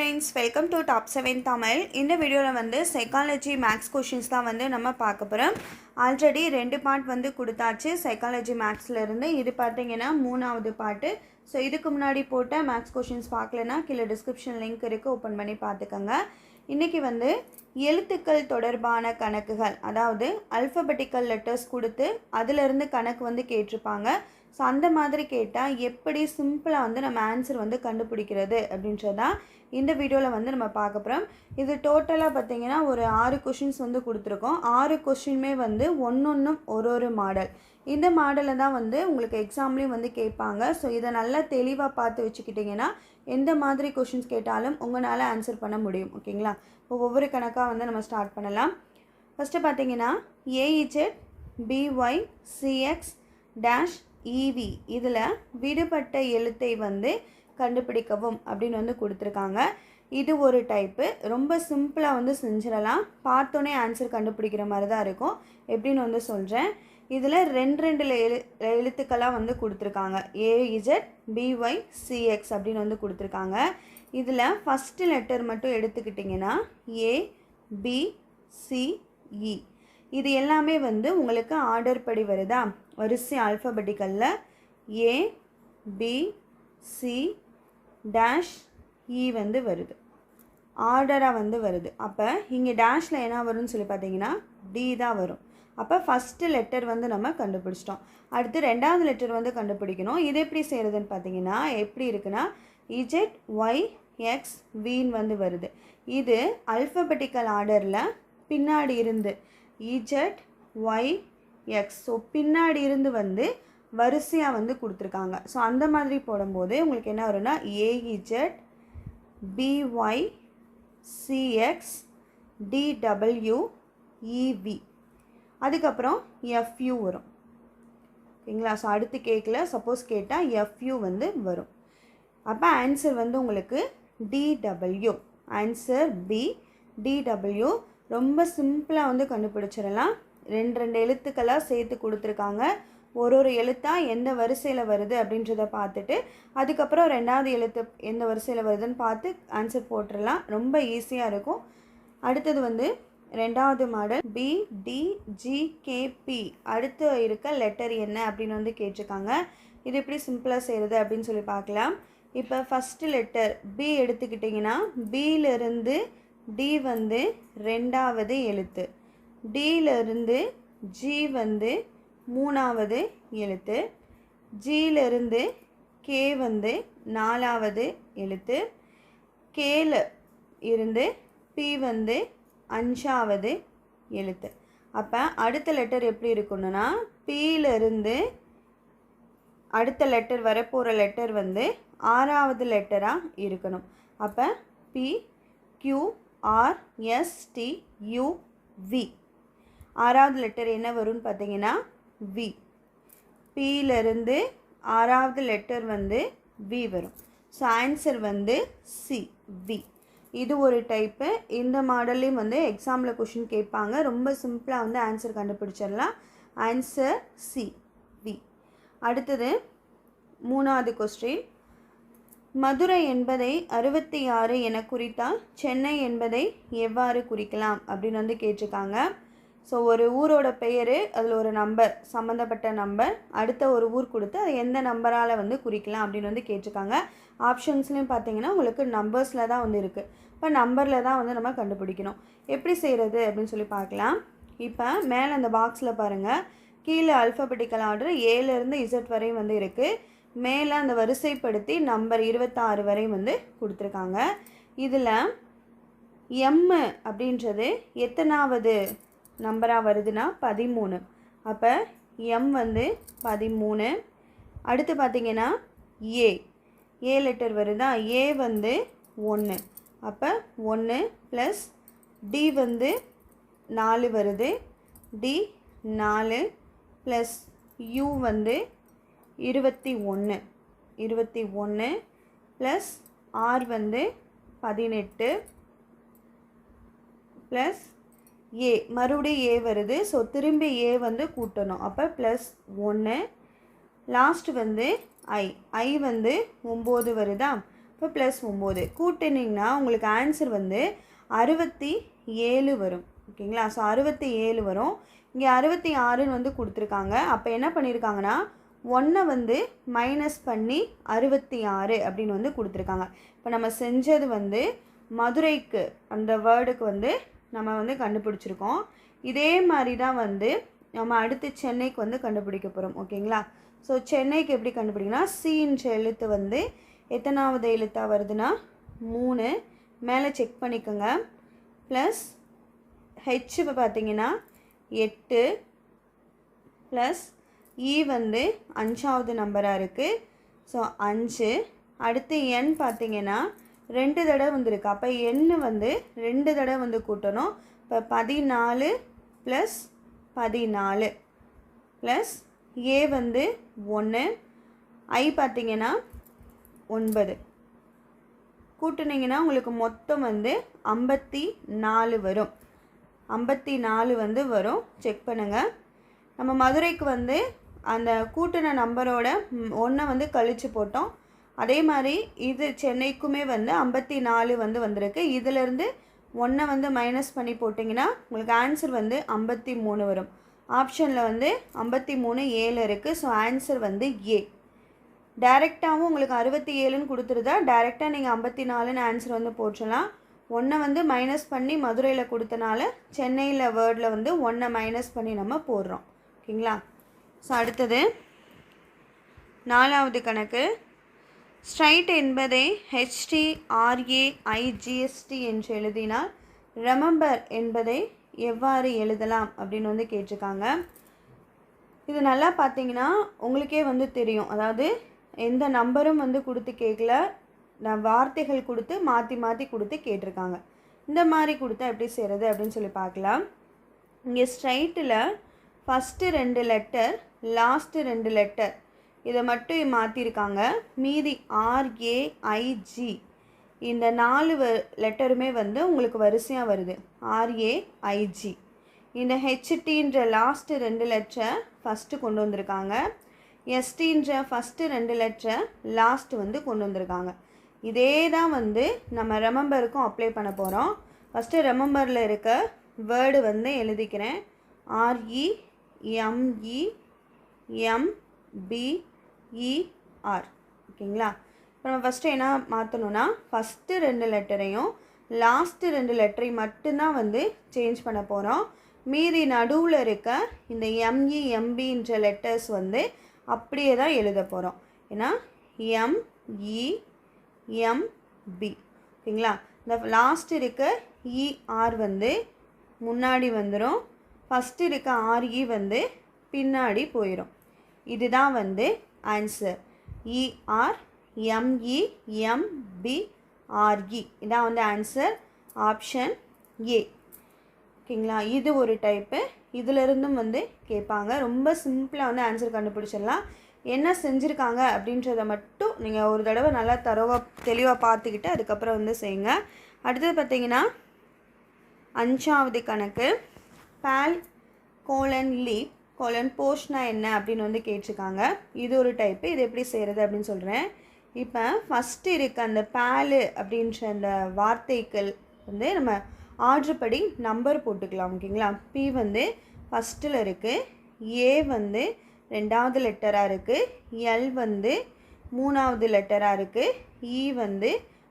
Friends welcome to top seven Tamil இந்த வீடியோவில் வந்து சைக்காலஜி மேக்ஸ் கொஷின்ஸ் தான் வந்து நம்ம பார்க்க போகிறோம் ஆல்ரெடி ரெண்டு பார்ட் வந்து கொடுத்தாச்சு. சைக்காலஜி மேக்ஸ்லேருந்து இது பார்த்தீங்கன்னா மூணாவது பாட்டு ஸோ இதுக்கு முன்னாடி போட்ட மேக்ஸ் கொஷின்ஸ் பார்க்கலன்னா கீழே டிஸ்கிரிப்ஷன் லிங்க் இருக்குது ஓப்பன் பண்ணி பார்த்துக்கோங்க. இன்றைக்கி வந்து எழுத்துக்கள் தொடர்பான கணக்குகள் அதாவது அல்ஃபபெட்டிக்கல் லெட்டர்ஸ் கொடுத்து அதிலிருந்து கணக்கு வந்து கேட்டிருப்பாங்க. ஸோ அந்த மாதிரி கேட்டால் எப்படி சிம்பிளாக வந்து நம்ம ஆன்சர் வந்து கண்டுபிடிக்கிறது அப்படின்றதான் இந்த வீடியோவில் வந்து நம்ம பார்க்க போகிறோம் இது டோட்டலாக பார்த்திங்கன்னா ஒரு ஆறு கொஷின்ஸ் வந்து கொடுத்துருக்கோம். ஆறு கொஷினுமே வந்து ஒன்றொன்றும் ஒரு ஒரு மாடல் இந்த மாடலை தான் வந்து உங்களுக்கு எக்ஸாம்லேயும் வந்து கேட்பாங்க. ஸோ இதை நல்லா தெளிவாக பார்த்து வச்சுக்கிட்டிங்கன்னா எந்த மாதிரி கொஷின்ஸ் கேட்டாலும் உங்களால் ஆன்சர் பண்ண முடியும் ஓகேங்களா? இப்போ ஒவ்வொரு கணக்காக வந்து நம்ம ஸ்டார்ட் பண்ணலாம். ஃபஸ்ட்டு பார்த்தீங்கன்னா A Z B Y C X dash E V இதில் விடுபட்ட எழுத்தை வந்து கண்டுபிடிக்கவும் அப்படின்னு வந்து கொடுத்துருக்காங்க. இது ஒரு டைப்பு ரொம்ப சிம்பிளாக வந்து செஞ்சிடலாம். பார்த்தோன்னே ஆன்சர் கண்டுபிடிக்கிற மாதிரி தான் இருக்கும். எப்படின்னு வந்து சொல்கிறேன் இதில் ரெண்டு ரெண்டு எழு எழுத்துக்களாக வந்து கொடுத்துருக்காங்க. ஏஇஜட் பிஒய் சிஎக்ஸ் அப்படின்னு வந்து கொடுத்துருக்காங்க. இதில் ஃபஸ்ட்டு லெட்டர் மட்டும் எடுத்துக்கிட்டிங்கன்னா ஏ பி சிஇ e. இது எல்லாமே வந்து உங்களுக்கு ஆர்டர் படி வருதா? வரிசை ஆல்ஃபபெட்டிக்கலில் A B C dash E வந்து வருது. ஆர்டராக வந்து வருது. அப்போ இங்கே டேஷில் என்ன வரும்னு சொல்லி பார்த்தீங்கன்னா டி தான் வரும். அப்போ ஃபஸ்ட்டு லெட்டர் வந்து நம்ம கண்டுபிடிச்சிட்டோம். அடுத்து ரெண்டாவது லெட்டர் வந்து கண்டுபிடிக்கணும். இது எப்படி செய்கிறதுன்னு பார்த்தீங்கன்னா எப்படி இருக்குன்னா இஜெட் ஒய் எக்ஸ் வின்னு வந்து வருது. இது அல்ஃபபெட்டிக்கல் ஆர்டரில் பின்னாடி இருந்து இஜெட் ஒய் எக்ஸ் ஸோ பின்னாடி இருந்து வந்து வரிசையாக வந்து கொடுத்துருக்காங்க. ஸோ அந்த மாதிரி போடும்போது உங்களுக்கு என்ன வரும்னா A Z B Y C X D W E V அதுக்கப்புறம் எஃப்யூ வரும். ஓகேங்களா? ஸோ அடுத்து கேட்கல சப்போஸ் கேட்டால் எஃப்யூ வந்து வரும். அப்போ ஆன்சர் வந்து உங்களுக்கு டிடபிள்யூ ஆன்சர் பி டிடபிள்யூ ரொம்ப சிம்பிளாக வந்து கண்டுபிடிச்சிடலாம். ரெண்டு ரெண்டு எழுத்துக்களாக சேர்த்து கொடுத்துருக்காங்க. ஒரு ஒரு எழுத்தாக எந்த வரிசையில் வருது அப்படின்றத பார்த்துட்டு அதுக்கப்புறம் ரெண்டாவது எழுத்து எந்த வரிசையில் வருதுன்னு பார்த்து ஆன்சர் போட்டுடலாம். ரொம்ப ஈஸியாக இருக்கும். அடுத்தது வந்து ரெண்டாவது model B D G K P அடுத்து இருக்க லெட்டர் என்ன அப்படின்னு வந்து கேட்டிருக்காங்க. இது எப்படி சிம்பிளாக செய்கிறது அப்படின்னு சொல்லி பார்க்கலாம். இப்போ ஃபஸ்ட்டு லெட்டர் பி எடுத்துக்கிட்டிங்கன்னா பியிலிருந்து டி வந்து ரெண்டாவது எழுத்து. டியிலிருந்து ஜி வந்து மூணாவது எழுத்து. ஜியிலிருந்து கே வந்து நாலாவது எழுத்து. கேல இருந்து பி வந்து அஞ்சாவது எழுத்து. அப்போ அடுத்த லெட்டர் எப்படி இருக்கணும்னா பீலிருந்து அடுத்த லெட்டர் வரப்போகிற லெட்டர் வந்து ஆறாவது லெட்டராக இருக்கணும். அப்போ P Q R S T U V ஆறாவது லெட்டர் என்ன வரும்னு பார்த்தீங்கன்னா வி பியிலிருந்து ஆறாவது லெட்டர் வந்து வி வரும். ஸோ ஆன்சர் வந்து சி வி இது ஒரு டைப்பு இந்த மாடல்லையும் வந்து எக்ஸாமில் கொஷின் கேட்பாங்க. ரொம்ப சிம்பிளாக வந்து ஆன்சர் கண்டுபிடிச்சிடலாம். ஆன்சர் சி வி அடுத்தது மூணாவது கொஸ்டின் மதுரை என்பதை அறுபத்தி ஆறு என குறித்தால் சென்னை என்பதை எவ்வாறு குறிக்கலாம் அப்படின்னு வந்து கேட்டிருக்காங்க. ஸோ ஒரு ஊரோட பெயர் அதில் ஒரு நம்பர் சம்மந்தப்பட்ட நம்பர் அடுத்த ஒரு ஊர் கொடுத்து அது எந்த நம்பரால் வந்து குறிக்கலாம் அப்படின்னு வந்து கேட்டிருக்காங்க. ஆப்ஷன்ஸ்லையும் பார்த்தீங்கன்னா உங்களுக்கு நம்பர்ஸில் தான் வந்து இருக்குது இப்போ நம்பரில் தான் வந்து நம்ம கண்டுபிடிக்கணும். எப்படி செய்கிறது அப்படின்னு சொல்லி பார்க்கலாம். இப்போ மேலே அந்த பாக்ஸில் பாருங்கள் கீழே அல்ஃபபெட்டிக்கல் ஆர்டர் ஏலேருந்து இசட் வரையும் வந்து இருக்குது மேலே அந்த வரிசைப்படுத்தி நம்பர் இருபத்தாறு வரையும் வந்து கொடுத்துருக்காங்க. இதில் எம்மு அப்படின்றது எத்தனாவது நம்பராக வருதுன்னா பதிமூணு. அப்போ எம் வந்து பதிமூணு. அடுத்து பார்த்திங்கன்னா ஏ ஏ லெட்டர் வருதா? ஏ வந்து ஒன்று அப்போ ஒன்று ப்ளஸ் டி வந்து நாலு வருது. டி நாலு ப்ளஸ் யூ வந்து இருபத்தி ஒன்று இருபத்தி ஒன்று ப்ளஸ் ஆர் வந்து பதினெட்டு. ப்ளஸ் ஏ மறுபடியும் ஏ வருது. ஸோ திரும்பி ஏ வந்து கூட்டணும். அப்போ ப்ளஸ் ஒன்று லாஸ்ட்டு வந்து ஐ ஐ வந்து ஒம்பது வருதா? இப்போ ப்ளஸ் ஒம்பது. கூட்டினீங்கன்னா உங்களுக்கு ஆன்சர் வந்து அறுபத்தி ஏழு வரும். ஓகேங்களா? ஸோ அறுபத்தி ஏழு வரும். இங்கே அறுபத்தி ஆறுன்னு வந்து கொடுத்துருக்காங்க. அப்போ என்ன பண்ணியிருக்காங்கன்னா ஒன்றை வந்து மைனஸ் பண்ணி அறுபத்தி ஆறு அப்படின்னு வந்து கொடுத்துருக்காங்க. இப்போ நம்ம செஞ்சது வந்து மதுரைக்கு அந்த வேர்டுக்கு வந்து நம்ம வந்து கண்டுபிடிச்சிருக்கோம். இதே மாதிரி தான் வந்து நம்ம அடுத்து சென்னைக்கு வந்து கண்டுபிடிக்க போகிறோம் ஓகேங்களா? ஸோ சென்னைக்கு எப்படி கண்டுபிடிக்கனா சின்ற எழுத்து வந்து எத்தனாவது எழுத்தாக வருதுன்னா மூணு. மேலே செக் பண்ணிக்கோங்க. ப்ளஸ் ஹெச் இப்போ பார்த்தீங்கன்னா எட்டு. ப்ளஸ் இ e வந்து அஞ்சாவது நம்பராக இருக்குது ஸோ அஞ்சு. அடுத்து என் பார்த்தீங்கன்னா ரெண்டு தடவை வந்திருக்கு. அப்போ எண்ணு வந்து ரெண்டு தடவை வந்து கூட்டணும். இப்போ பதினாலு ப்ளஸ் பதினாலு ப்ளஸ் ஏ வந்து ஒன்று ஐ பார்த்தீங்கன்னா ஒன்பது. கூட்டினீங்கன்னா உங்களுக்கு மொத்தம் வந்து ஐம்பத்தி நாலு வரும். ஐம்பத்தி நாலு வந்து வரும். செக் பண்ணுங்கள் நம்ம மதுரைக்கு வந்து அந்த கூட்டின நம்பரோட ஒன்றை வந்து கழித்து போட்டோம். அதே மாதிரி இது சென்னைக்குமே வந்து ஐம்பத்தி நாலு வந்து வந்திருக்கு. இதிலேருந்து ஒன்றை வந்து மைனஸ் பண்ணி போட்டிங்கன்னா உங்களுக்கு ஆன்சர் வந்து ஐம்பத்தி மூணு வரும். ஆப்ஷனில் வந்து ஐம்பத்தி மூணு ஏழு இருக்குது ஸோ ஆன்சர் வந்து ஏ டைரெக்டாகவும் உங்களுக்கு அறுபத்தி ஏழுன்னு கொடுத்துருதா? டைரெக்டாக நீங்கள் ஐம்பத்தி நாலுன்னு ஆன்சர் வந்து போட்டுடலாம். ஒன்றை வந்து மைனஸ் பண்ணி மதுரையில் கொடுத்தனால சென்னையில் வேர்டில் வந்து ஒன்றை மைனஸ் பண்ணி நம்ம போடுறோம். ஓகேங்களா? ஸோ அடுத்தது நாலாவது கணக்கு. ஸ்ட்ரைட் என்பதை ஹெச்டிஆர்ஏஐஜிஎஸ்டி ஐஜிஎஸ்டி என்று எழுதினால் ரெமம்பர் என்பதை எவ்வாறு எழுதலாம் அப்படின்னு வந்து கேட்டிருக்காங்க. இது நல்லா பார்த்தீங்கன்னா உங்களுக்கே வந்து தெரியும். அதாவது எந்த நம்பரும் வந்து கொடுத்து கேட்கல நான் வார்த்தைகள் கொடுத்து மாற்றி மாற்றி கொடுத்து கேட்டிருக்காங்க. இந்த மாதிரி கொடுத்தா எப்படி செய்கிறது அப்படின்னு சொல்லி பார்க்கலாம். இங்கே ஸ்ட்ரைட்டில் ஃபஸ்ட்டு ரெண்டு லெட்டர் லாஸ்ட்டு ரெண்டு லெட்டர் இதை மட்டும் மாற்றிருக்காங்க மீதி ஆர்ஏஐஜி இந்த நாலு வ லெட்டருமே வந்து உங்களுக்கு வரிசையாக வருது. ஆர்ஏஐஜி இந்த ஹெச்டின்ற லாஸ்ட்டு ரெண்டு லெட்டரை ஃபஸ்ட்டு கொண்டு வந்திருக்காங்க. எஸ்டின்ற ஃபஸ்ட்டு ரெண்டு லெட்டரை லாஸ்ட் வந்து கொண்டு வந்திருக்காங்க. இதே தான் வந்து நம்ம ரெமம்பருக்கும் அப்ளை பண்ண போகிறோம் ஃபஸ்ட்டு ரெமம்பரில் இருக்க வேர்டு வந்து எழுதிக்கிறேன். ஆர்இ எம்இ இஆர் ஓகேங்களா? இப்போ நம்ம ஃபஸ்ட்டு என்ன மாற்றணும்னா ஃபஸ்ட்டு ரெண்டு லெட்டரையும் லாஸ்ட்டு ரெண்டு லெட்டரையும் மட்டும்தான் வந்து சேஞ்ச் பண்ண போகிறோம் மீதி நடுவில் இருக்க இந்த எம்இ எம்பின்ற லெட்டர்ஸ் வந்து அப்படியே தான் எழுத போகிறோம் ஏன்னா எம்இ எம்பி ஓகேங்களா? இந்த லாஸ்ட் இருக்க இஆர் வந்து முன்னாடி வந்துடும் ஃபஸ்ட்டு இருக்க ஆர்இ வந்து பின்னாடி போயிடும் இதுதான் வந்து ஆன்சர் இஆர் எம்இ எம்பிஆர்இ இதான் வந்து ஆன்சர் ஆப்ஷன் ஏ ஓகேங்களா? இது ஒரு டைப்பு இதிலிருந்தும் வந்து கேட்பாங்க. ரொம்ப சிம்பிளாக வந்து ஆன்சர் கண்டுபிடிச்சிடலாம். என்ன செஞ்சுருக்காங்க அப்படின்றத மட்டும் நீங்கள் ஒரு தடவை நல்லா தரவாக தெளிவாக பார்த்துக்கிட்டு அதுக்கப்புறம் வந்து செய்யுங்க. அடுத்தது பார்த்தீங்கன்னா அஞ்சாவது கணக்கு. Pale colon leap. கோலன் போஷ்னா என்ன அப்படின்னு வந்து கேட்டிருக்காங்க. இது ஒரு டைப்பு இது எப்படி செய்கிறது அப்படின்னு சொல்கிறேன் இப்போ ஃபஸ்ட்டு இருக்க அந்த பேலு அப்படின்ற அந்த வார்த்தைகள் வந்து நம்ம ஆர்டர் படி நம்பர் போட்டுக்கலாம் ஓகேங்களா பி வந்து ஃபஸ்ட்டில் இருக்குது ஏ வந்து ரெண்டாவது லெட்டராக இருக்குது எல் வந்து மூணாவது லெட்டராக இருக்குது இ e வந்து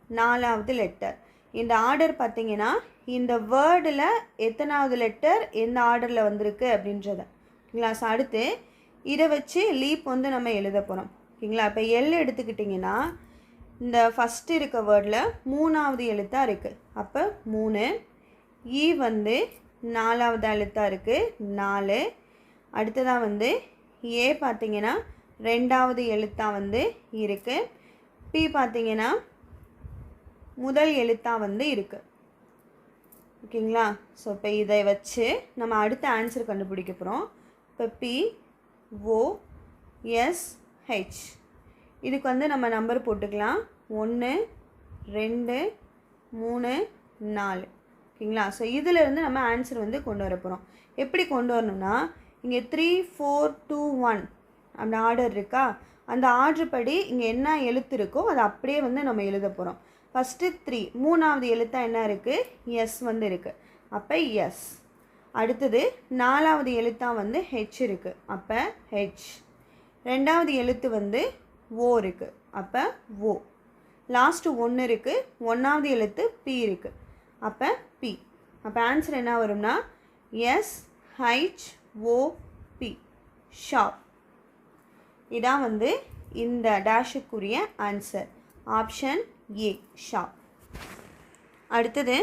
நாலாவது லெட்டர் இந்த ஆர்டர் பார்த்தீங்கன்னா இந்த வேர்டில் எத்தனாவது லெட்டர் எந்த ஆர்டரில் வந்திருக்கு அப்படின்றத. ஓகேங்களா ஸோ அடுத்து இதை வச்சு லீப் வந்து நம்ம எழுத போகிறோம் ஓகேங்களா? இப்போ எல் எடுத்துக்கிட்டிங்கன்னா இந்த ஃபஸ்ட்டு இருக்க வேர்டில் மூணாவது எழுத்தாக இருக்குது அப்போ மூணு இ வந்து நாலாவது எழுத்தாக இருக்குது நாலு. அடுத்ததாக வந்து ஏ பார்த்தீங்கன்னா ரெண்டாவது எழுத்தாக வந்து இருக்குது பி பார்த்தீங்கன்னா முதல் எழுத்தாக வந்து இருக்குது ஓகேங்களா? ஸோ இப்போ இதை வச்சு நம்ம அடுத்த ஆன்சர் கண்டுபிடிக்க போகிறோம் இப்போ பி ஓ எஸ் ஹெச் இதுக்கு வந்து நம்ம நம்பர் போட்டுக்கலாம். ஒன்று ரெண்டு மூணு நாலு. ஓகேங்களா? ஸோ இதிலேருந்து நம்ம ஆன்சர் வந்து கொண்டு வர போகிறோம் எப்படி கொண்டு வரணும்னா இங்கே த்ரீ ஃபோர் டூ ஒன் அந்த ஆர்டர் இருக்கா? அந்த ஆர்டர் படி இங்கே என்ன எழுத்து இருக்கோ அதை அப்படியே வந்து நம்ம எழுத போகிறோம் ஃபஸ்ட்டு த்ரீ மூணாவது எழுத்தாக என்ன இருக்குது எஸ் வந்து இருக்குது அப்போ எஸ் அடுத்தது நாலாவது எழுத்தாக வந்து ஹெச் இருக்குது அப்போ ஹெச் ரெண்டாவது எழுத்து வந்து ஓ இருக்குது அப்போ ஓ லாஸ்ட்டு ஒன்று இருக்குது ஒன்றாவது எழுத்து பி இருக்குது அப்போ பி அப்போ ஆன்சர் என்ன வரும்னா S H O P shop இதான் வந்து இந்த டேஷுக்குரிய ஆன்சர் ஆப்ஷன் ஏ ஷாப் அடுத்தது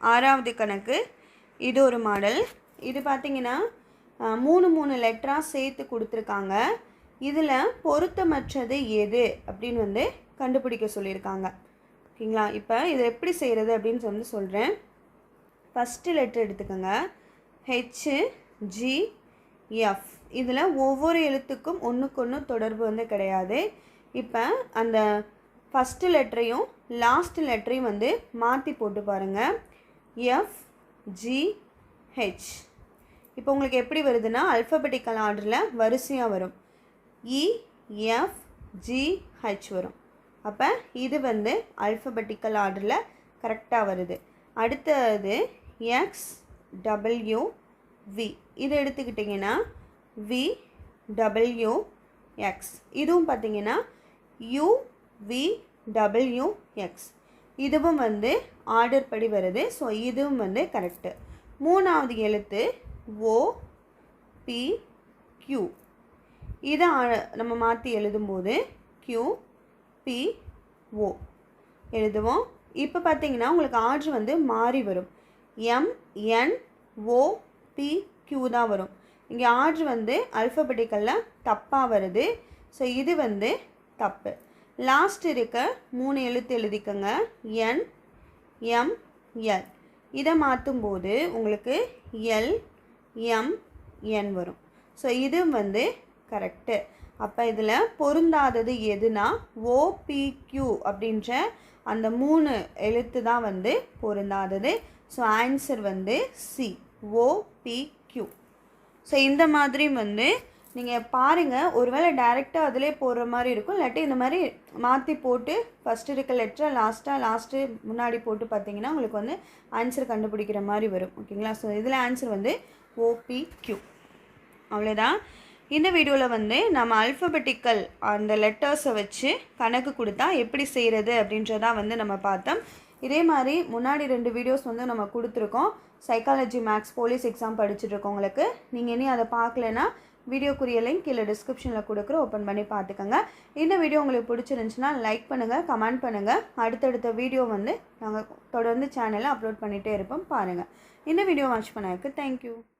ஆறாவது கணக்கு இது ஒரு மாடல் இது பார்த்தீங்கன்னா மூணு மூணு லெட்டராக சேர்த்து கொடுத்துருக்காங்க. இதில் பொருத்தமற்றது எது அப்படின்னு வந்து கண்டுபிடிக்க சொல்லியிருக்காங்க. ஓகேங்களா? இப்போ இதை எப்படி செய்கிறது அப்படின்னு வந்து சொல்கிறேன் ஃபஸ்ட்டு லெட்டர் எடுத்துக்கோங்க. ஹெச்சு ஜி எஃப் இதில் ஒவ்வொரு எழுத்துக்கும் ஒன்றுக்கு ஒன்று தொடர்பு வந்து கிடையாது. இப்போ அந்த ஃபஸ்ட்டு லெட்டரையும் லாஸ்ட் லெட்டரையும் வந்து மாற்றி போட்டு பாருங்கள் எஃப் ஜிஹெச் இப்போ உங்களுக்கு எப்படி வருதுன்னா அல்ஃபபெட்டிக்கல் ஆர்டரில் வரிசையாக வரும். E, இ ஹெச் வரும். அப்போ இது வந்து அல்ஃபபெட்டிக்கல் ஆர்டரில் கரெக்டாக வருது. அடுத்தது எக்ஸ் டபிள்யூ வி இதை எடுத்துக்கிட்டிங்கன்னா வி டபிள்யூ எக்ஸ் இதுவும் பார்த்தீங்கன்னா யூ வி டபிள்யூ எக்ஸ் இதுவும் வந்து ஆர்டர் படி வருது. ஸோ இதுவும் வந்து கரெக்டு மூணாவது எழுத்து ஓ பி கியூ இதை ஆ- நம்ம மாற்றி எழுதும்போது கியூ பி ஓ எழுதுவோம். இப்போ பார்த்தீங்கன்னா உங்களுக்கு ஆர்டர் வந்து மாறி வரும். M N O P Q தான் வரும். இங்கே ஆர்டர் வந்து அல்ஃபபெட்டிக்கலில் தப்பாக வருது. ஸோ இது வந்து தப்பு. லாஸ்ட் இருக்க மூணு எழுத்து எழுதிக்கோங்க. என் எம் எல் இதை மாற்றும் போது உங்களுக்கு எல் எம் என் வரும். ஸோ இது வந்து கரெக்டு அப்போ இதில் பொருந்தாதது எதுனா ஓபிக்யூ அப்படின்ற அந்த மூணு எழுத்து தான் வந்து பொருந்தாதது. ஸோ ஆன்சர் வந்து C O P Q so இந்த மாதிரி வந்து நீங்கள் பாருங்கள் ஒருவேளை டேரெக்டாக அதிலே போடுற மாதிரி இருக்கும். இல்லாட்டி இந்த மாதிரி மாற்றி போட்டு ஃபஸ்ட்டு இருக்க லெட்டரை லாஸ்ட்டாக லாஸ்ட்டு முன்னாடி போட்டு பார்த்தீங்கன்னா உங்களுக்கு வந்து ஆன்சர் கண்டுபிடிக்கிற மாதிரி வரும். ஓகேங்களா ஸோ இதில் ஆன்சர் வந்து ஓபிக்யூ அவ்வளோதான் இந்த வீடியோவில் வந்து நம்ம அல்ஃபபெட்டிக்கல் அந்த லெட்டர்ஸை வச்சு கணக்கு கொடுத்தா எப்படி செய்கிறது அப்படின்றதான் வந்து நம்ம பார்த்தோம். இதே மாதிரி முன்னாடி ரெண்டு வீடியோஸ் வந்து நம்ம கொடுத்துருக்கோம். சைக்காலஜி மேக்ஸ் போலீஸ் எக்ஸாம் படிச்சுட்ருக்கவங்களுக்கு நீங்கள் இனி அதை பார்க்கலன்னா வீடியோக்குரிய லிங்க் கீழே டிஸ்கிரிப்ஷனில் கொடுக்குற ஓப்பன் பண்ணி பார்த்துக்கோங்க. இந்த வீடியோ உங்களுக்கு பிடிச்சிருந்துச்சுன்னா லைக் பண்ணுங்கள் கமெண்ட் பண்ணுங்கள் அடுத்தடுத்த வீடியோ வந்து நாங்கள் தொடர்ந்து சேனலில் அப்லோட் பண்ணிகிட்டே இருப்போம். பாருங்கள் இந்த வீடியோ வாட்ச் பண்ணதுக்கு தேங்க்யூ